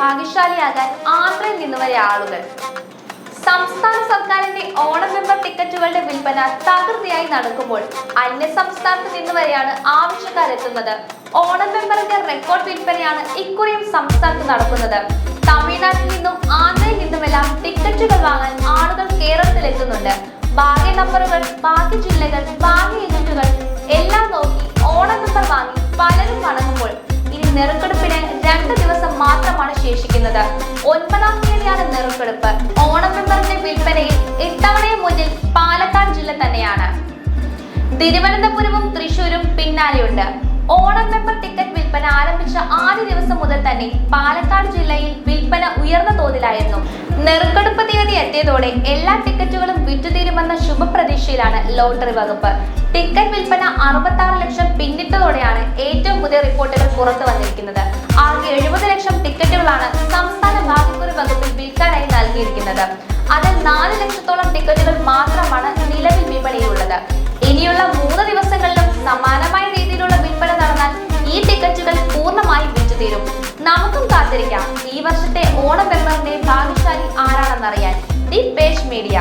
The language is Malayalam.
ഭാഗ്യശാലിയാകാൻ ആന്ധ്രയിൽ നിന്ന് വരെ ആളുകൾ. സംസ്ഥാന സർക്കാരിന്റെ ഓണം മെമ്പർ ടിക്കറ്റുകളുടെ വിൽപ്പന തകൃതിയായി നടക്കുമ്പോൾ അന്യ സംസ്ഥാനത്ത് നിന്ന് വരെയാണ് ആവശ്യക്കാരെത്തുന്നത്. ഓണം മെമ്പറിന്റെ റെക്കോർഡ് വിൽപ്പനയാണ് ഇക്കുറിയും സംസ്ഥാനത്ത് നടക്കുന്നത്. തമിഴ്നാട്ടിൽ നിന്നും ആന്ധ്രയിൽ നിന്നുമെല്ലാം ടിക്കറ്റുകൾ വാങ്ങാൻ ആളുകൾ കേരളത്തിലെത്തുന്നുണ്ട്. ബാക്കി നമ്പറുകൾ ബാക്കി ജില്ലകൾ ശേഷിക്കുന്നത് ഒൻപതാം തീയതിയാണ് നെറുക്കെടുപ്പ്. ഓണം മെമ്പറിന്റെ വിൽപ്പനയിൽ ഇത്തവണയും മുന്നിൽ പാലക്കാട് ജില്ല തന്നെയാണ്. തിരുവനന്തപുരവും തൃശൂരും പിന്നാലെയുണ്ട്. ഓണം മെമ്പർ ടിക്കറ്റ് വിൽപ്പന ആരംഭിച്ച ആദ്യ ദിവസം മുതൽ തന്നെ പാലക്കാട് ജില്ലയിൽ വിൽപ്പന ഉയർന്ന തോതിലായിരുന്നു. നെറുക്കെടുപ്പ് തീയതി എത്തിയതോടെ എല്ലാ ടിക്കറ്റുകളും വിറ്റുതീരുമെന്ന ശുഭപ്രതീക്ഷയിലാണ് ലോട്ടറി വകുപ്പ്. ടിക്കറ്റ് വിൽപ്പന അറുപത്തി ലക്ഷം പിന്നിട്ടതോടെയാണ് ഏറ്റവും പുതിയ റിപ്പോർട്ടുകൾ പുറത്തു വന്നിരിക്കുന്നത്. ആകെ എഴുപത് ലക്ഷം ടിക്കറ്റുകളാണ് സംസ്ഥാന ഭാഗ്യക്കുറി വകുപ്പിൽ വിൽക്കാനായി നൽകിയിരിക്കുന്നത്. അതിൽ നാല് ലക്ഷത്തോളം ടിക്കറ്റുകൾ മാത്രമാണ് നിലവിൽ വിപണിയിലുള്ളത്. ഇനിയുള്ള മൂന്ന് ദിവസങ്ങളിലും സമാനമായ രീതിയിലുള്ള വിൽപ്പന നടന്നാൽ ഈ ടിക്കറ്റുകൾ പൂർണമായി വിറ്റുതീരും. നമുക്കും കാത്തിരിക്കാം. ഈ വർഷത്തെ ഓണം ഭാഗ്യശാലി ആരാണെന്നറിയാൻ ദി പേജ് മീഡിയ.